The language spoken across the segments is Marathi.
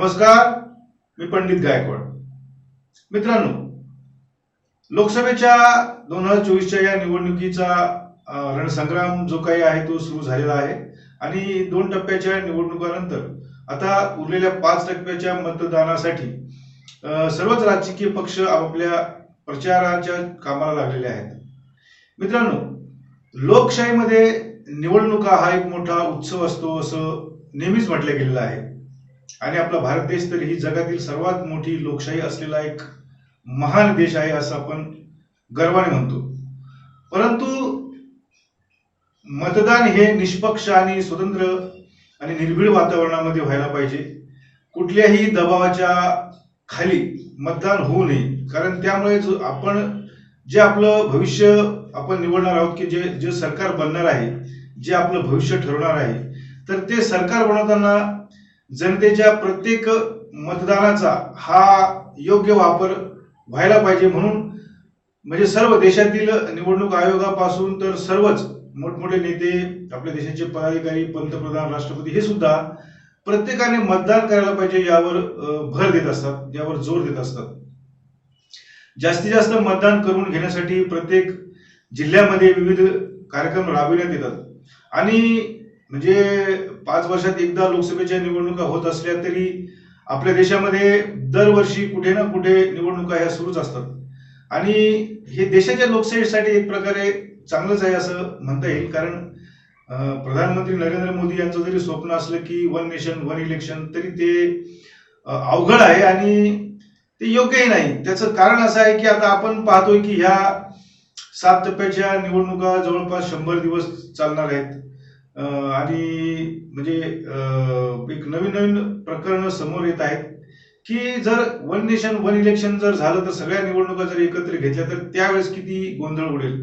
नमस्कार मी पंडित गायकवाड. मित्रांनो लोकसभेच्या दोन हजार चोवीसच्या या निवडणुकीचा रणसंग्राम जो काही आहे तो सुरू झालेला आहे. आणि दोन टप्प्याच्या निवडणुकानंतर आता उरलेल्या पाच टप्प्याच्या मतदानासाठी सर्वच राजकीय पक्ष आपापल्या प्रचाराच्या कामाला लागलेले आहेत. मित्रांनो लोकशाहीमध्ये निवडणुका हा एक मोठा उत्सव असतो असं नेहमीच म्हटलं गेलेलं आहे. आणि आपला भारत देश तर ही जगातील सर्वात मोठी लोकशाही असलेला एक महान देश आहे असं आपण गर्वाने म्हणतो. परंतु मतदान हे निष्पक्ष आणि स्वतंत्र आणि निर्भीड वातावरणामध्ये व्हायला पाहिजे. कुठल्याही दबावाच्या खाली मतदान होऊ नये. कारण त्यामुळे जो आपण जे आपलं भविष्य आपण निवडणार आहोत की जे जे सरकार बनणार आहे जे आपलं भविष्य ठरवणार आहे तर ते सरकार बनवताना जनतेच्या प्रत्येक मतदानाचा हा योग्य वापर व्हायला पाहिजे म्हणून म्हणजे सर्व देशातील निवडणूक आयोगापासून तर सर्वच मोठमोठे नेते आपल्या देशाचे पदाधिकारी पंतप्रधान राष्ट्रपती हे सुद्धा प्रत्येकाने मतदान करायला पाहिजे यावर भर देत असतात यावर जोर देत असतात. जास्तीत जास्त मतदान करून घेण्यासाठी प्रत्येक जिल्ह्यामध्ये विविध कार्यक्रम राबविण्यात येतात. आणि म्हणजे पाच वर्षात एकदा लोकसभेच्या निवडणुका होत असल्या तरी आपल्या देशामध्ये दरवर्षी कुठे ना कुठे निवडणुका ह्या सुरूच असतात. आणि हे देशाच्या लोकशाहीसाठी एक प्रकारे चांगलंच आहे असं म्हणता येईल. कारण प्रधानमंत्री नरेंद्र मोदी यांचं जरी स्वप्न असलं की वन नेशन वन इलेक्शन तरी ते अवघड आहे आणि ते योग्यही नाही. त्याचं कारण असं आहे की आता आपण पाहतोय की ह्या सात टप्प्याच्या निवडणुका जवळपास शंभर दिवस चालणार आहेत. आणि म्हणजे एक नवीन नवीन प्रकरण समोर येत आहेत की जर वन नेशन वन इलेक्शन जर झालं तर सगळ्या निवडणुका जर एकत्र घेतल्या तर त्यावेळेस किती गोंधळ उडेल?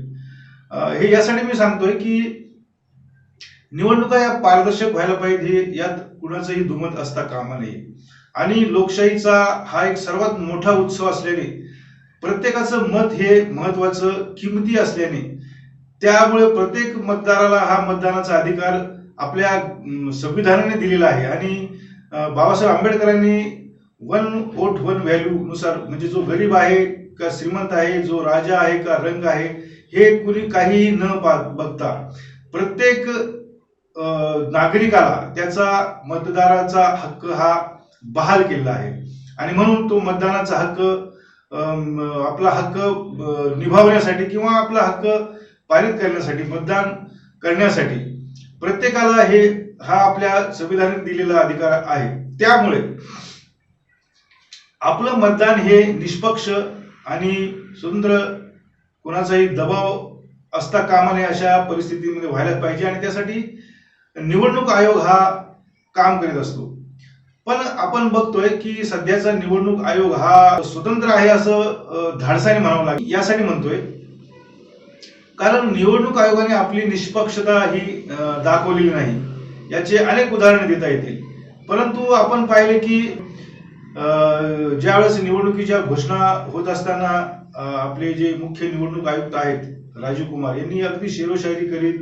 हे यासाठी मी सांगतोय की निवडणुका या पारदर्शक व्हायला पाहिजे यात कुणाचंही दुमत असता कामा नये. आणि लोकशाहीचा हा एक सर्वात मोठा उत्सव असल्याने प्रत्येकाचं मत हे महत्वाचं किमती असल्याने त्यामुळे प्रत्येक मतदाराला हा मतदानाचा अधिकार आपल्या संविधानाने दिलेला आहे. आणि बाबासाहेब आंबेडकरांनी वन वोट वन व्हॅल्यू नुसार म्हणजे जो गरीब आहे का श्रीमंत आहे जो राजा आहे का रंग आहे हे कुणी काहीही न पा- बघता प्रत्येक नागरिकाला त्याचा मतदाराचा हक्क हा बहाल केलेला आहे. आणि म्हणून तो मतदानाचा हक्क आपला हक्क निभावण्यासाठी किंवा आपला हक्क पारित करण्यासाठी मतदान करण्यासाठी प्रत्येकाला हे हा आपल्या संविधानात दिलेला अधिकार आहे. त्यामुळे आपलं मतदान हे निष्पक्ष आणि स्वतंत्र कोणाचाही दबाव असता कामा नये अशा परिस्थितीमध्ये व्हायला पाहिजे आणि त्यासाठी निवडणूक आयोग हा काम करीत असतो. पण आपण बघतोय की सध्याचा निवडणूक आयोग हा स्वतंत्र आहे असं धाडसाने म्हणावं लागेल. यासाठी म्हणतोय कारण निवडणूक आयोगाने आपली निष्पक्षता ही दाखवलेली नाही. याचे अनेक उदाहरणे देता येतील. परंतु आपण पाहिले की ज्यावेळेस निवडणुकीच्या घोषणा होत असताना आपले जे मुख्य निवडणूक आयुक्त आहेत राजीव कुमार यांनी अगदी शेरोशायरी करीत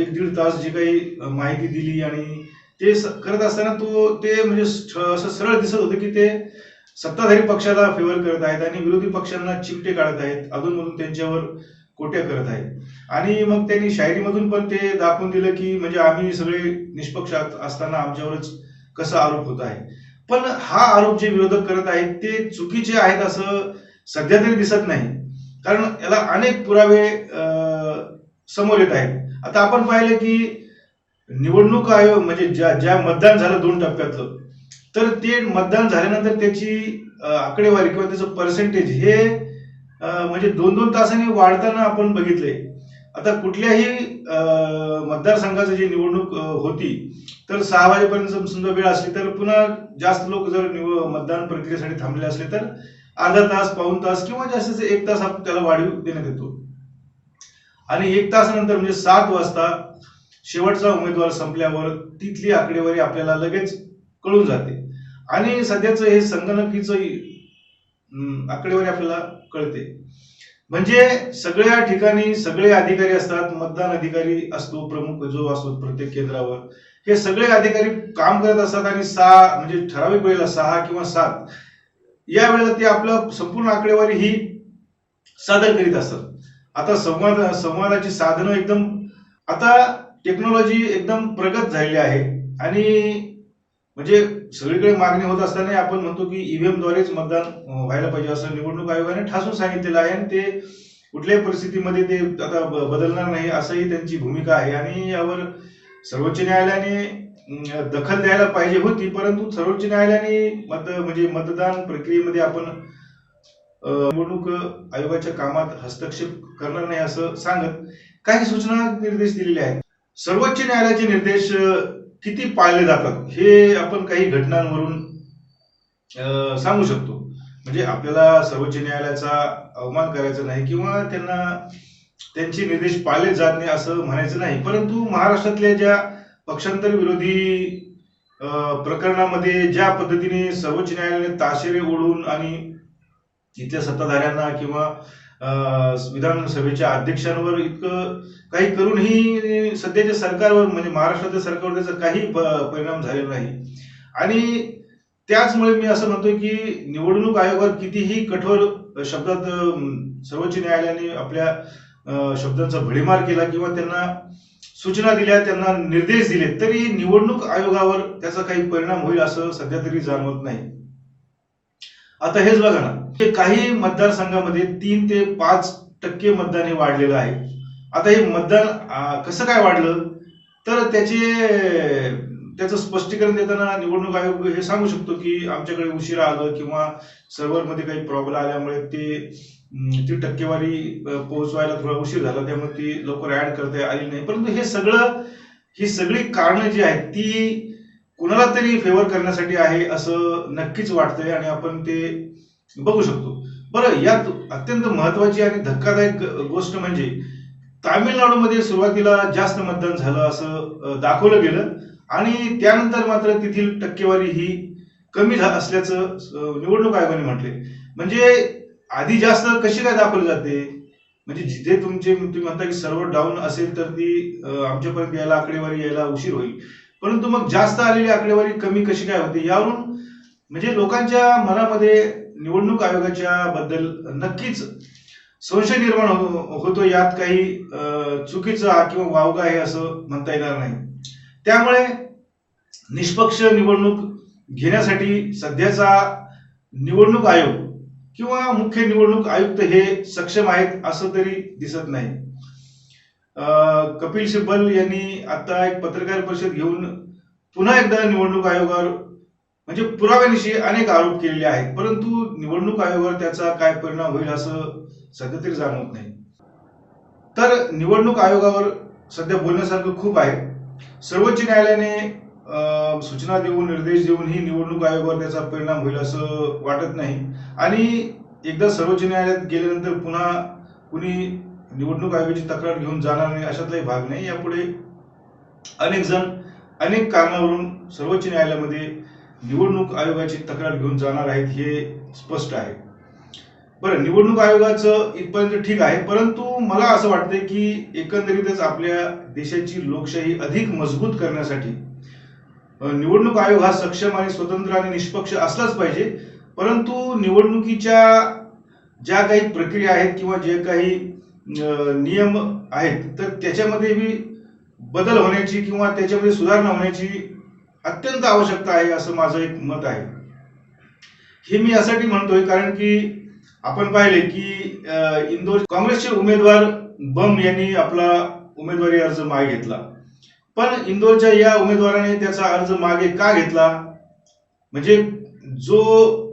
एक दीड तास जी काही माहिती दिली आणि ते स- करत असताना तो ते म्हणजे असं सरळ दिसत होतं की ते सत्ताधारी पक्षाला फेवर करत आहेत आणि विरोधी पक्षांना चिमटे काढत आहेत. अधूनमधून त्यांच्यावर कोट्या करत आहेत. आणि मग त्यांनी शायरीमधून पण ते दाखवून दिलं की म्हणजे आम्ही सगळे निष्पक्ष असताना आमच्यावरच कसा आरोप होत आहे. पण हा आरोप जे विरोधक करत आहेत ते चुकीचे आहेत असं सध्या तरी दिसत नाही. कारण याला अनेक पुरावे समोर येत आहेत. आता आपण पाहिलं की निवडणूक आयोग म्हणजे ज्या ज्या मतदान झालं दोन टप्प्यातलं तर ते मतदान झाल्यानंतर त्याची आकडेवारी किंवा त्याचं पर्सेंटेज हे म्हणजे दोन दोन तासांनी वाढताना आपण बघितले आता कुठल्याही मतदारसंघाची जी निवडणूक होती तर सहा वाजेपर्यंत समजा वेळ असली तर पुन्हा जास्त लोक जर निव- मतदान प्रक्रियेसाठी थांबले असले तर अर्धा तास पाऊन तास किंवा जास्तीत जास्त एक तास आपण त्याला वाढीव देण्यात येतो. आणि एक तासानंतर म्हणजे सात वाजता शेवटचा उमेदवार संपल्यावर तिथली आकडेवारी आपल्याला लगेच कळून जाते. आणि सध्याचं हे संगणकीचं आकडेवारी आपल्याला कळते. म्हणजे सगळ्या ठिकाणी सगळे अधिकारी असतात मतदान अधिकारी असतो प्रमुख जो असतो प्रत्येक केंद्रावर. हे सगळे अधिकारी काम करत असतात आणि सहा म्हणजे ठराविक वेळेला सहा किंवा सात या वेळेला ते आपलं संपूर्ण आकडेवारी ही सादर करीत असतात. आता संवाद संवादाची साधनं एकदम आता टेक्नॉलॉजी एकदम प्रगत झालेली आहे. आणि म्हणजे सगळीकडे मागणी होत असताना आपण म्हणतो की ईव्हीएम द्वारेच मतदान व्हायला पाहिजे असं निवडणूक आयोगाने ठासून सांगितलेलं आहे आणि ते कुठल्याही परिस्थितीमध्ये ते आता ब- बदलणार नाही असंही त्यांची भूमिका आहे. आणि यावर सर्वोच्च न्यायालयाने दखल द्यायला पाहिजे होती परंतु सर्वोच्च न्यायालयाने मत म्हणजे मतदान प्रक्रियेमध्ये आपण निवडणूक आयोगाच्या कामात हस्तक्षेप करणार नाही असं सांगत काही सूचना निर्देश दिलेले आहेत. सर्वोच्च न्यायालयाचे निर्देश किती पाळले जातात हे आपण काही घटनांवरून सांगू शकतो. म्हणजे आपल्याला सर्वोच्च न्यायालयाचा अवमान करायचा नाही किंवा त्यांना त्यांचे निर्देश पाळले जात नाही असं म्हणायचं नाही. परंतु महाराष्ट्रातल्या ज्या पक्षांतर विरोधी प्रकरणामध्ये ज्या पद्धतीने सर्वोच्च न्यायालयाने ताशेरे ओढून आणि इथल्या सत्ताधाऱ्यांना किंवा विधानसभेच्या अध्यक्षांवर इतकं काही करूनही सध्याच्या सरकारवर म्हणजे महाराष्ट्राच्या सरकारवर त्याचा काही प- परिणाम झालेला नाही. आणि त्याचमुळे मी असं म्हणतोय की निवडणूक आयोगावर कितीही कठोर शब्दात सर्वोच्च न्यायालयाने आपल्या शब्दांचा भडीमार केला किंवा त्यांना सूचना दिल्या त्यांना निर्देश दिले तरी निवडणूक आयोगावर त्याचा काही परिणाम होईल असं सध्या तरी जाणवत नाही. आता हेच बघा ना. हे काही मतदारसंघामध्ये तीन ते पाच टक्के मतदान हे वाढलेलं आहे. आता हे मतदान कसं काय वाढलं? तर त्याचे त्याचं स्पष्टीकरण देताना निवडणूक आयोग हे सांगू शकतो की आमच्याकडे उशिरा आलं किंवा सर्व्हरमध्ये काही प्रॉब्लेम आल्यामुळे ते ती टक्केवारी पोहोचवायला थोडा उशीर झाला. त्यामुळे ती लवकर ऍड करता आली नाही. परंतु हे सगळं ही सगळी कारणं जी आहेत ती कुणाला तरी फेवर करण्यासाठी आहे असं नक्कीच वाटतंय आणि आपण ते बघू शकतो. बरं यात अत्यंत महत्वाची आणि धक्कादायक गोष्ट म्हणजे तामिळनाडूमध्ये सुरुवातीला जास्त मतदान झालं असं दाखवलं गेलं आणि त्यानंतर मात्र तेथील टक्केवारी ही कमी झा असल्याचं निवडणूक आयोगाने म्हटले. म्हणजे आधी जास्त कशी काय दाखवली जाते? म्हणजे जिथे तुमचे तुम्ही म्हणता की सर्व डाऊन असेल तर ती आमच्यापर्यंत यायला आकडेवारी यायला उशीर होईल. परंतु मग जास्त आलेली आकडेवारी कमी कशी काय होते? यावरून म्हणजे लोकांच्या मनामध्ये निवडणूक आयोगाच्या बद्दल नक्कीच संशय निर्माण हो- होतो. यात काही चुकीचा चुकीचं किंवा वावगा आहे असं म्हणता येणार नाही. त्यामुळे निष्पक्ष निवडणूक घेण्यासाठी सध्याचा निवडणूक आयोग किंवा मुख्य निवडणूक आयुक्त हे सक्षम आहेत असं तरी दिसत नाही. कपिल सिब्बल यांनी आता एक पत्रकार परिषद घेऊन पुन्हा एकदा निवडणूक आयोगावर म्हणजे पुराव्यानिशी अनेक आरोप केलेले आहेत परंतु निवडणूक आयोगावर त्याचा काय परिणाम होईल असं सध्या तरी जाणवत नाही. तर निवडणूक आयोगावर सध्या बोलण्यासारखं खूप आहे. सर्वोच्च न्यायालयाने सूचना देऊन निर्देश देऊन ही निवडणूक आयोगावर त्याचा परिणाम होईल असं वाटत नाही. आणि एकदा सर्वोच्च न्यायालयात गेल्यानंतर पुन्हा कुणी निवडणूक आयोगाची तक्रार घेऊन जाणार नाही अशातलाही भाग नाही. यापुढे अनेक जण अनेक कारणावरून सर्वोच्च न्यायालयामध्ये निवडणूक आयोगाची तक्रार घेऊन जाणार आहेत हे स्पष्ट आहे. बरं निवडणूक आयोगाचं इथपर्यंत ठीक आहे परंतु मला असं वाटतंय की एकंदरीतच आपल्या देशाची लोकशाही अधिक मजबूत करण्यासाठी निवडणूक आयोग हा सक्षम आणि स्वतंत्र आणि निष्पक्ष असलाच पाहिजे. परंतु निवडणुकीच्या ज्या काही प्रक्रिया आहेत किंवा जे काही नियम आहेत तर त्याच्यामध्ये मी बदल होण्याची किंवा त्याच्यामध्ये सुधारणा होण्याची अत्यंत आवश्यकता आहे असं माझं एक मत आहे. हे मी यासाठी म्हणतोय कारण की आपण पाहिले की इंदोर काँग्रेसचे उमेदवार बम यांनी आपला उमेदवारी अर्ज मागे घेतला. पण इंदोरच्या या उमेदवाराने त्याचा अर्ज मागे का घेतला? म्हणजे जो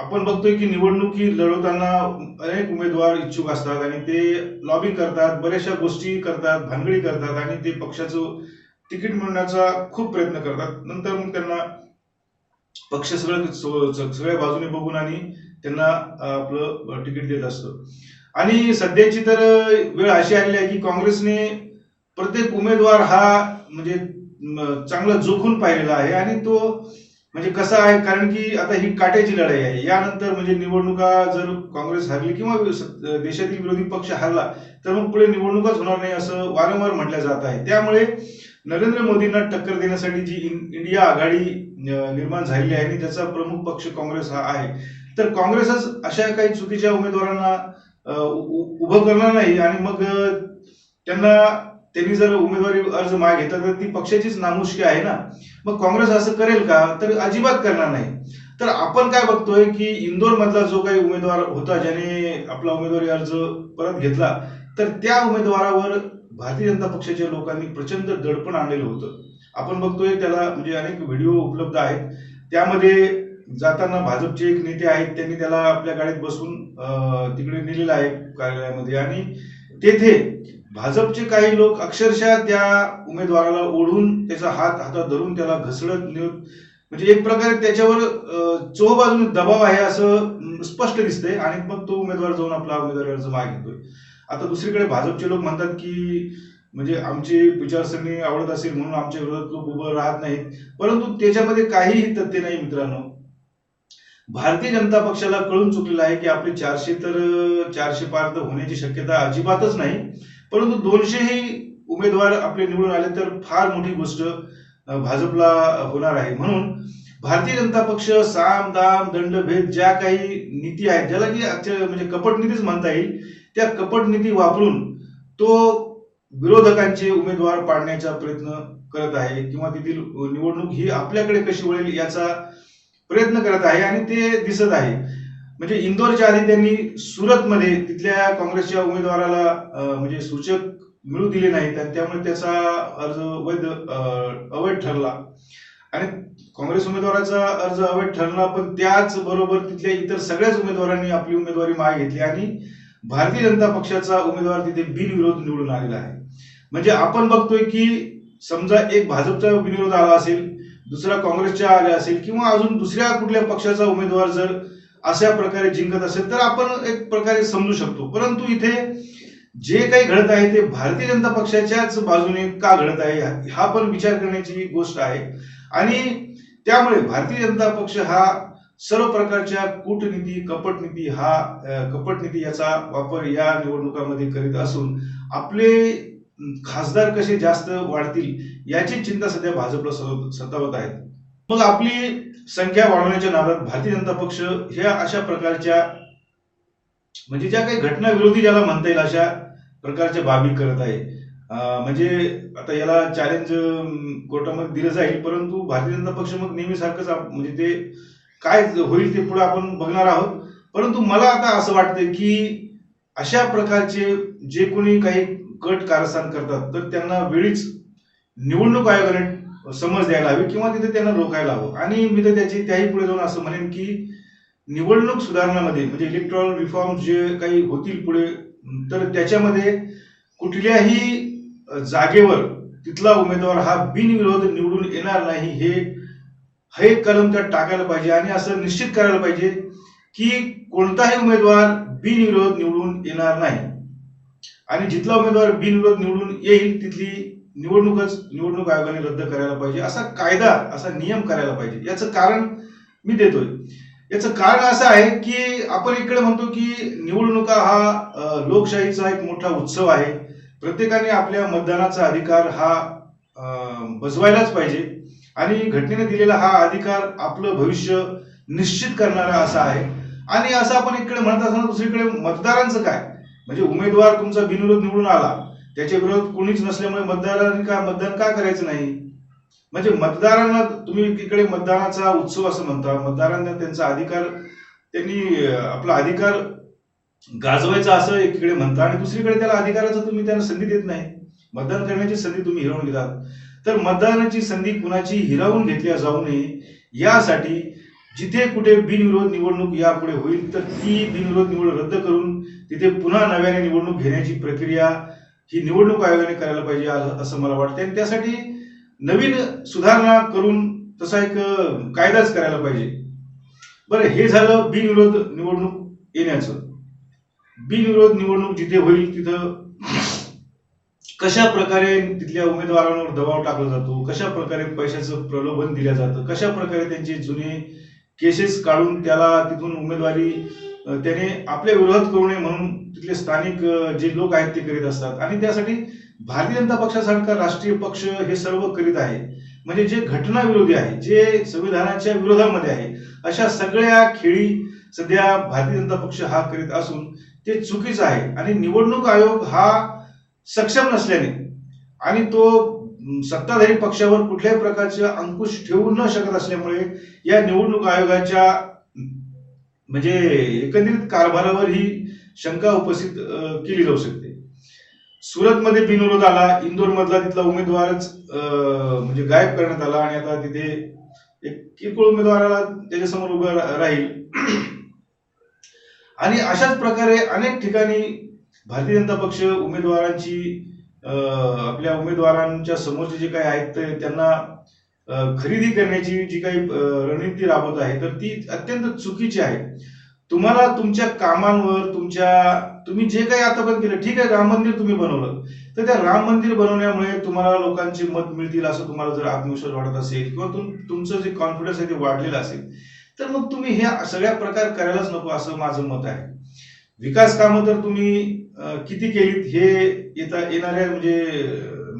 आपण बघतोय की निवडणुकी लढवताना अनेक उमेदवार इच्छुक असतात आणि ते लॉबिंग करतात बऱ्याचशा गोष्टी करतात भानगडी करतात आणि ते पक्षाचं तिकीट मिळवण्याचा खूप प्रयत्न करतात. नंतर मग त्यांना पक्ष सगळं सगळ्या बाजूने बघून आणि त्यांना आपलं तिकीट देत असतं. आणि सध्याची तर वेळ अशी आलेली आहे की काँग्रेसने प्रत्येक उमेदवार हा म्हणजे चांगला जोखून पाहिलेला आहे आणि तो म्हणजे कसं आहे कारण की आता ही काट्याची लढाई आहे. यानंतर म्हणजे निवडणुका जर काँग्रेस हरली किंवा देशातील विरोधी पक्ष हरला तर मग पुढे निवडणुकाच होणार नाही असं वारंवार म्हटलं जात आहे. त्यामुळे नरेंद्र मोदींना टक्कर देण्यासाठी जी इन- इंडिया आघाडी निर्माण झालेली आहे आणि त्याचा प्रमुख पक्ष काँग्रेस हा आहे तर काँग्रेसच अशा काही चुकीच्या उमेदवारांना उ- उभं करणार नाही आणि मग त्यांना त्यांनी जर उमेदवारी अर्ज माग घेतला तर ती पक्षाचीच नामुष्की आहे ना? मग काँग्रेस असं करेल का? तर अजिबात करणार नाही. तर आपण काय बघतोय की इंदोर मधला जो काही उमेदवार होता ज्याने आपला उमेदवारी अर्ज परत घेतला तर त्या उमेदवारावर भारतीय जनता पक्षाच्या लोकांनी प्रचंड दडपण आणलेलं होतं. आपण बघतोय त्याला म्हणजे अनेक व्हिडिओ उपलब्ध आहेत. त्यामध्ये जाताना भाजपचे एक नेते आहेत त्यांनी त्याला आपल्या गाडीत बसून तिकडे नेलेलं आहे कार्यालयामध्ये. आणि तेथे भाजपचे काही लोक अक्षरशः त्या उमेदवाराला ओढून त्याचा हात हातात धरून त्याला घसडत नेऊन म्हणजे एक प्रकारे त्याच्यावर चोबाजून दबाव आहे असं स्पष्ट दिसतंय. आणि मग तो उमेदवार जाऊन आपला उमेदवारी अर्ज माग घेतोय. आता दुसरीकडे भाजपचे लोक म्हणतात की म्हणजे आमची विचारसरणी आवडत असेल म्हणून आमच्या विरोधात लोक उभं राहत नाहीत. परंतु त्याच्यामध्ये काहीही तथ्य नाही मित्रांनो. भारतीय जनता पक्षाला कळून चुकलेलं आहे की आपले चारशे तर चारशे पार तर होण्याची शक्यता अजिबातच नाही. परंतु दोनशेही उमेदवार आपले निवडून आले तर फार मोठी गोष्ट भाजपला होणार आहे. म्हणून भारतीय जनता पक्ष साम दाम दंडभेद ज्या काही नीती आहेत ज्याला की म्हणजे कपट नीतीच म्हणता येईल त्या कपट नीती वापरून तो विरोधकांचे उमेदवार पाडण्याचा प्रयत्न करत आहे किंवा तेथील निवडणूक ही आपल्याकडे कशी वळेल याचा प्रयत्न करत आहे आणि ते दिसत आहे. म्हणजे इंदोरच्या आधी त्यांनी सुरतमध्ये तिथल्या काँग्रेसच्या उमेदवाराला म्हणजे सूचक मिळू दिले नाहीत आणि त्यामुळे त्याचा अर्ज वैध अवैध ठरला. आणि काँग्रेस उमेदवाराचा अर्ज अवैध ठरला पण त्याच बरोबर तिथल्या इतर सगळ्याच उमेदवारांनी आपली उमेदवारी मागे घेतली आणि भारतीय जनता पक्षाचा उमेदवार तिथे बिनविरोध निवडून आलेला आहे. म्हणजे आपण बघतोय की समजा एक भाजपचा बिनविरोध आला असेल दुसरा काँग्रेसच्या आला असेल किंवा अजून दुसऱ्या कुठल्या पक्षाचा उमेदवार जर अशा प्रकारे जिंकत असेल तर आपण एक प्रकारे समजू शकतो. परंतु इथे जे काही घडत आहे ते भारतीय जनता पक्षाच्याच बाजूने का घडत आहे हा पण विचार करण्याची गोष्ट आहे. आणि त्यामुळे भारतीय जनता पक्ष हा सर्व प्रकारच्या कूटनीती कपटनीती हा कपटनीती याचा वापर या निवडणुकामध्ये करीत असून आपले खासदार कसे जास्त वाढतील याची चिंता सध्या भाजपला सतावत आहेत मग आपली संख्या वाढवण्याच्या नादात भारतीय जनता पक्ष ह्या अशा प्रकारच्या म्हणजे ज्या काही घटना विरोधी ज्याला म्हणता येईल अशा प्रकारच्या बाबी करत आहे. म्हणजे आता याला चॅलेंज कोर्टामध्ये दिलं जाईल परंतु भारतीय जनता पक्ष मग नेहमीसारखंच म्हणजे ते काय होईल ते पुढे आपण बघणार आहोत. परंतु मला आता असं वाटतं की अशा प्रकारचे जे कोणी काही कट कारस्थान करतात तर त्यांना वेळीच निवडणूक आयोगाने समज द्यायला हवी किंवा तिथे त्यांना रोखायला हवं. आणि मी तर त्याची त्याही पुढे जाऊन असं म्हणेन की निवडणूक सुधारणामध्ये म्हणजे इलेक्ट्रॉनिक रिफॉर्म जे काही होतील पुढे तर त्याच्यामध्ये कुठल्याही जागेवर तिथला उमेदवार हा बिनविरोध निवडून येणार नाही हे हे कलम त्यात टाकायला पाहिजे आणि असं निश्चित करायला पाहिजे की कोणताही उमेदवार बिनविरोध निवडून येणार नाही. आणि जिथला उमेदवार बिनविरोध निवडून येईल तिथली निवडणूकच निवडणूक आयोगाने रद्द करायला पाहिजे असा कायदा असा नियम करायला पाहिजे. याचं कारण मी देतोय. याचं कारण असं आहे की आपण इकडे म्हणतो की निवडणुका हा लोकशाहीचा एक मोठा उत्सव आहे. प्रत्येकाने आपल्या मतदानाचा अधिकार हा बजवायलाच पाहिजे. आणि घटनेने दिलेला हा अधिकार आपलं भविष्य निश्चित करणारा असा आहे. आणि असं आपण इकडे म्हणत असताना दुसरीकडे मतदारांचं काय? म्हणजे उमेदवार तुमचा बिनविरोध निवडून आला. त्याच्या विरोधात कोणीच नसल्यामुळे मतदारांनी का मतदान का करायचं नाही? म्हणजे मतदारांना तुम्ही एकीकडे मतदानाचा उत्सव असं म्हणता मतदारांना त्यांचा अधिकार त्यांनी आपला अधिकार गाजवायचा असं एकीकडे म्हणता आणि दुसरीकडे त्याला अधिकाराचं तुम्ही त्यांना संधी देत नाही. मतदान करण्याची संधी तुम्ही हिरावून घेतात. तर मतदानाची संधी कुणाची हिरावून घेतल्या जाऊ नये यासाठी जिथे कुठे बिनविरोध निवडणूक यापुढे होईल तर ती बिनविरोध निवड रद्द करून तिथे पुन्हा नव्याने निवडणूक घेण्याची प्रक्रिया ही निवडणूक आयोगाने करायला पाहिजे असं मला वाटतं आणि त्यासाठी नवीन सुधारणा करून तसा एक कायदाच करायला पाहिजे. बरं हे झालं बिनविरोध निवडणूक येण्याचं. बिनविरोध निवडणूक जिथे होईल तिथं कशा प्रकारे तिथल्या उमेदवारांवर दबाव टाकला जातो कशा प्रकारे पैशाचं प्रलोभन दिलं जातं कशा प्रकारे त्यांचे जुने केसेस काढून त्याला तिथून उमेदवारी त्याने आपले विरोध करू नये म्हणून तिथले स्थानिक जे लोक आहेत ते करीत असतात. आणि त्यासाठी भारतीय जनता पक्षासारखा राष्ट्रीय पक्ष हे सर्व करीत आहे. म्हणजे जे घटना विरोधी आहे जे संविधानाच्या विरोधामध्ये आहे अशा सगळ्या खेळी सध्या भारतीय जनता पक्ष हा करीत असून ते चुकीचं आहे. आणि निवडणूक आयोग हा सक्षम नसल्याने आणि तो सत्ताधारी पक्षावर कुठल्याही प्रकारचे अंकुश ठेवू न शकत असल्यामुळे या निवडणूक आयोगाच्या म्हणजे एकंदरीत कारभारावर ही शंका उपस्थित केली जाऊ शकते. सुरतमध्ये बिनविरोध आला इंदोर मधला तिथला उमेदवारच म्हणजे गायब करण्यात आला आणि आता तिथे एक किरकोळ उमेदवाराला त्याच्यासमोर उभं राहील. आणि अशाच प्रकारे अनेक ठिकाणी भारतीय जनता पक्ष उमेदवारांची आपल्या उमेदवारांच्या समोरचे जे काही आहेत ते त्यांना खरेदी करण्याची जी काही रणनीती राबवत आहे तर ती अत्यंत चुकीची आहे. तुम्हाला तुमच्या कामांवर तुमच्या तुम्ही जे काही आतापर्यंत केलं ठीक आहे राम मंदिर तुम्ही बनवलं. तर त्या राम मंदिर बनवण्यामुळे तुम्हाला लोकांचे मत मिळतील असं तुम्हाला जर आत्मविश्वास वाटत असेल किंवा तुम तुमचं जे कॉन्फिडन्स आहे ते वाढलेलं असेल तर मग तुम्ही हे सगळ्या प्रकार करायलाच नको असं माझं मत आहे. विकास कामं तर तुम्ही किती केलीत हे येता येणाऱ्या म्हणजे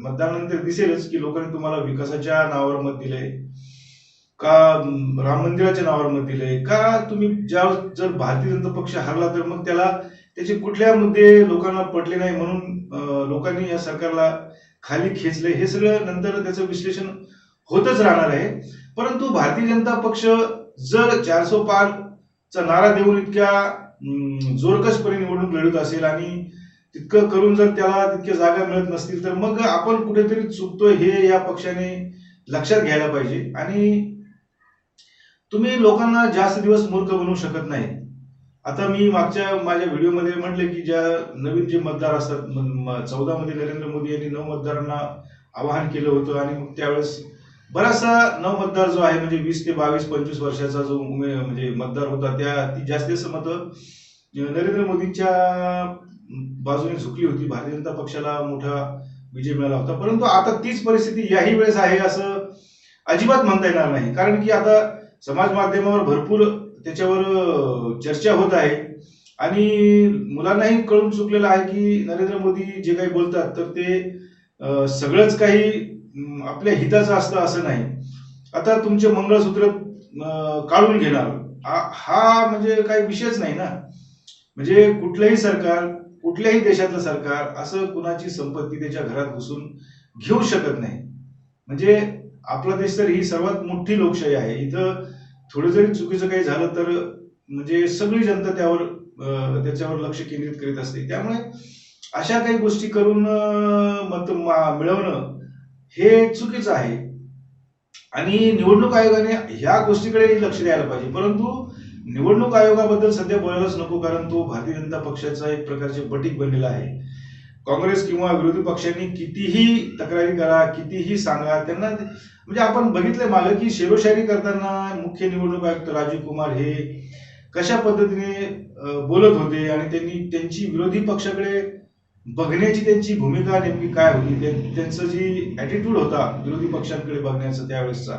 मतदानानंतर दिसेलच की लोकांनी तुम्हाला विकासाच्या नावावर मत दिलंय का राम मंदिराच्या नावावर मत दिलंय का तुम्ही ज्या जर भारतीय जनता पक्ष हरला तर मग त्याला त्याचे कुठल्या मुद्दे लोकांना पटले नाही म्हणून लोकांनी या सरकारला खाली खेचले हे सगळं नंतर त्याचं विश्लेषण होतच राहणार आहे. परंतु भारतीय जनता पक्ष जर चारसो चा नारा देऊन इतक्या जोरकसपणे निवडणूक लढत असेल आणि तितकं करून जर त्याला तितक्या जागा मिळत नसतील तर मग आपण कुठेतरी चुकतोय हे या पक्षाने लक्षात घ्यायला पाहिजे. आणि तुम्ही लोकांना जास्त दिवस मूर्ख बनवू शकत नाही. आता मी मागच्या माझ्या व्हिडिओमध्ये म्हटले की ज्या नवीन जे मतदार असतात चौदा मध्ये नरेंद्र मोदी यांनी नऊ मतदारांना आवाहन केलं होतं आणि मग त्यावेळेस बराचसा नव मतदार जो आहे म्हणजे वीस ते बावीस पंचवीस वर्षाचा जो उमे म्हणजे मतदार होता त्या ती जास्तीत मतं नरेंद्र मोदींच्या बाजूने झुकली होती. भारतीय जनता पक्षाला मोठा विजय मिळाला होता. परंतु आता तीच परिस्थिती याही वेळेस आहे असं अजिबात म्हणता येणार नाही. कारण की आता समाज माध्यमावर भरपूर त्याच्यावर चर्चा होत आहे. आणि मुलांनाही कळून चुकलेलं आहे की नरेंद्र मोदी जे काही बोलतात तर ते सगळंच काही आपल्या हिताचं असतं असं नाही. आता तुमचे मंगळसूत्र काढून घेणार. हा- हा म्हणजे काही विषयच नाही ना. म्हणजे कुठलंही सरकार कुठल्याही देशातलं सरकार असं कुणाची संपत्ती त्याच्या घरात घुसून घेऊ शकत नाही. म्हणजे आपला देश तर ही सर्वात मोठी लोकशाही आहे. इथं थोडं जरी चुकीचं काही झालं तर म्हणजे सगळी जनता त्यावर त्याच्यावर लक्ष केंद्रित करीत असते. त्यामुळे अशा काही गोष्टी करून मत मा- मिळवणं हे चुकीचं आहे. आणि निवडणूक आयोगाने ह्या गोष्टीकडे लक्ष द्यायला पाहिजे. परंतु निवडणूक आयोगाबद्दल सध्या बोलायलाच नको कारण तो भारतीय जनता पक्षाचा एक प्रकारचे बटीक बनलेला आहे. काँग्रेस किंवा विरोधी पक्षांनी कितीही तक्रारी करा कितीही सांगा त्यांना म्हणजे आपण बघितलंय मागं की शेरोशायरी करताना मुख्य निवडणूक आयुक्त राजीव कुमार हे कशा पद्धतीने बोलत होते आणि त्यांनी त्यांची विरोधी पक्षाकडे बघण्याची त्यांची भूमिका नेमकी काय होती त्यांचं जी ॲटिट्यूड होता विरोधी पक्षांकडे बघण्याचा त्यावेळेसचा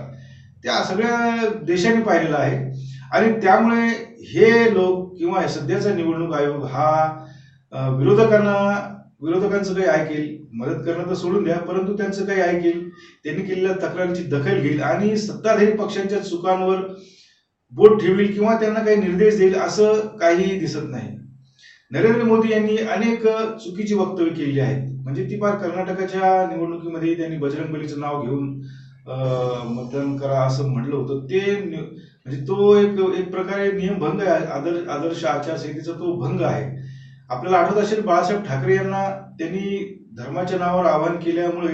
त्या सगळ्या देशाने पाहिलेला आहे. आणि त्यामुळे हे लोक किंवा सध्याचा निवडणूक आयोग हा विरोधकांना विरोधकांचं काही ऐकेल मदत करणं तर सोडून द्या परंतु त्यांचं काही ऐकेल त्यांनी केलेल्या तक्रारीची दखल घेईल आणि सत्ताधारी पक्षांच्या चुकांवर बोट ठेवील किंवा त्यांना काही निर्देश देईल असं काहीही दिसत नाही. नरेंद्र मोदी यांनी अनेक चुकीची वक्तव्य केलेली आहेत. म्हणजे ती फार कर्नाटकाच्या निवडणुकीमध्ये त्यांनी बजरंग बलीचं नाव घेऊन मतदान करा असं म्हटलं होतं. ते म्हणजे तो एक एक प्रकारे नियमभंग आहे. आदर्श आदर्श आचारसंहितेचा तो भंग आहे. आपल्याला आठवत असेल बाळासाहेब ठाकरे यांना त्यांनी धर्माच्या नावावर आवाहन केल्यामुळे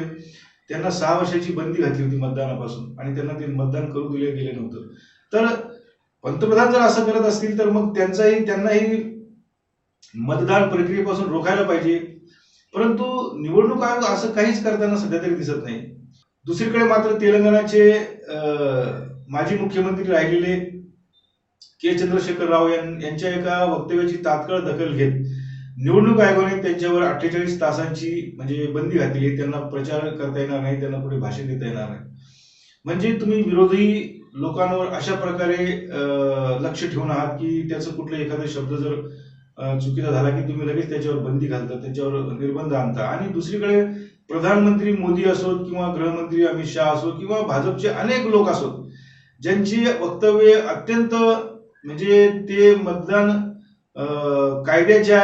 त्यांना सहा वर्षाची बंदी घातली होती मतदानापासून आणि त्यांना ते मतदान करू दिले गेले नव्हतं. तर पंतप्रधान जर असं करत असतील तर मग त्यांचाही त्यांनाही मतदान प्रक्रियेपासून रोखायला पाहिजे. परंतु निवडणूक आयोग असं काहीच करताना सध्या तरी दिसत नाही. दुसरीकडे मात्र तेलंगणाचे माजी मुख्यमंत्री राहिलेले के. चंद्रशेखर राव यां- यांच्या एका वक्तव्याची तात्काळ दखल घेत निवडणूक आयोगाने त्यांच्यावर अठ्ठेचाळीस तासांची म्हणजे बंदी घातली आहे त्यांना प्रचार करता येणार नाही त्यांना कुठे भाषण देता येणार नाही. म्हणजे तुम्ही विरोधी लोकांवर अशा प्रकारे लक्ष ठेवून आहात की त्याचं कुठलं एखादा शब्द जर चुकीचा झाला की तुम्ही लगेच त्याच्यावर बंदी घालता त्याच्यावर निर्बंध आणता. आणि दुसरीकडे प्रधानमंत्री मोदी असोत किंवा गृहमंत्री अमित शहा असो किंवा भाजपचे अनेक लोक असोत ज्यांची वक्तव्य अत्यंत म्हणजे ते मतदान कायद्याच्या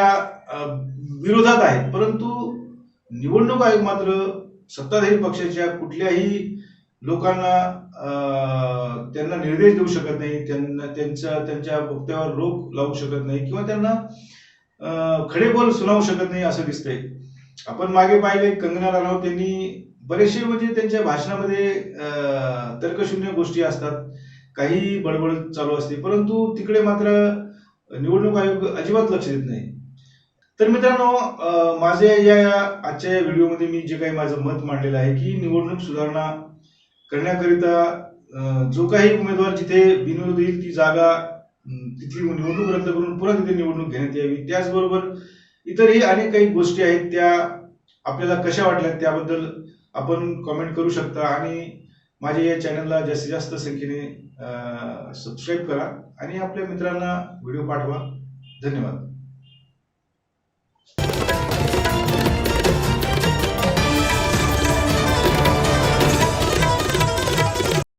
विरोधात आहेत. परंतु निवडणूक आयोग मात्र सत्ताधारी पक्षाच्या कुठल्याही लोकांना त्यांना निर्देश देऊ शकत नाही. त्यांना त्यांच्या त्यांच्या वक्तव्यावर रोख लावू शकत नाही किंवा त्यांना अं, खडेबोल सुनावू शकत नाही असं दिसतंय. आपण मागे पाहिले कंगना राणावत यांनी बरेचसे म्हणजे त्यांच्या भाषणामध्ये तर्कशून्य गोष्टी असतात. काही बडबड चालू असते. परंतु तिकडे मात्र निवडणूक आयोग अजिबात लक्ष देत नाही. तर मित्रांनो माझे या आजच्या या व्हिडिओमध्ये मी जे काही माझं मत मांडलेलं आहे की निवडणूक सुधारणा करण्याकरिता जो काही उमेदवार जिथे बिनविरोध येईल ती जागा तिथली निवडणूक रद्द करून पुन्हा तिथे निवडणूक घेण्यात यावी. त्याचबरोबर इतरही अनेक काही गोष्टी आहेत त्या आपल्याला कशा वाटल्या त्याबद्दल आपण कमेंट करू शकता आणि माझ्या या चॅनलला जास्तीत जास्त संख्येने सबस्क्राईब करा आणि आपल्या मित्रांना व्हिडिओ पाठवा. धन्यवाद.